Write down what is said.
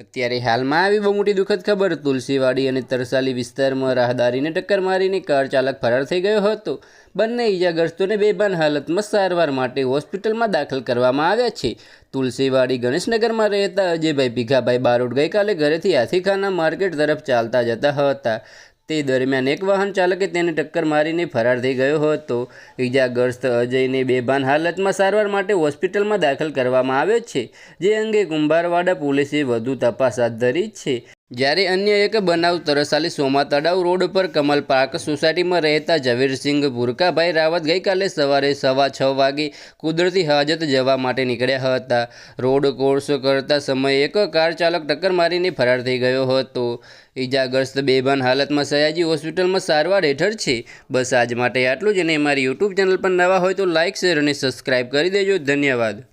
ત્યારે હાલમાં આવી બહુ મોટી દુઃખદ ખબર તુલસીવાડી અને તરસાલી વિસ્તારમાં રાહદારીને ટક્કર મારીને કાર ચાલક ફરાર થઈ ગયો હતો. બંને ઈજાગ્રસ્તોને બેભાન હાલતમાં સારવાર માટે હોસ્પિટલમાં દાખલ કરવામાં આવ્યા છે. તુલસીવાડી ગણેશનગરમાં રહેતા અજયભાઈ ભીખાભાઈ બારોટ ગઈકાલે ઘરેથી હાથીખાના માર્કેટ તરફ ચાલતા જતા હતા. તે દરમિયાન એક વાહન ચાલકે તેને ટક્કર મારીને ફરાર થઈ ગયો હતો. ઈજાગ્રસ્ત અજયને બેભાન હાલતમાં સારવાર માટે હોસ્પિટલમાં દાખલ કરવામાં આવ્યો છે, જે અંગે કુંભારવાડા પોલીસે વધુ તપાસ હાથ ધરી છે. જ્યારે અન્ય એક બનાવ તરસાલી સોમા તળાવ રોડ પર કમલ પાર્ક સોસાયટીમાં રહેતા ઝવેરસિંહ ભુરકાભાઈ રાવત ગઈકાલે સવારે સવા છ વાગે કુદરતી હાજત જવા માટે નીકળ્યા હતા. રોડ કોર્સ કરતા સમયે એક કાર ચાલક ટક્કર મારીને ફરાર થઈ ગયો હતો. ઈજાગ્રસ્ત બેભાન હાલતમાં સયાજી હોસ્પિટલમાં સારવાર હેઠળ છે. બસ આજ માટે આટલું જ અને મારી યુટ્યુબ ચેનલ પર નવા હોય તો લાઇક શેર અને સબસ્ક્રાઈબ કરી દેજો. ધન્યવાદ.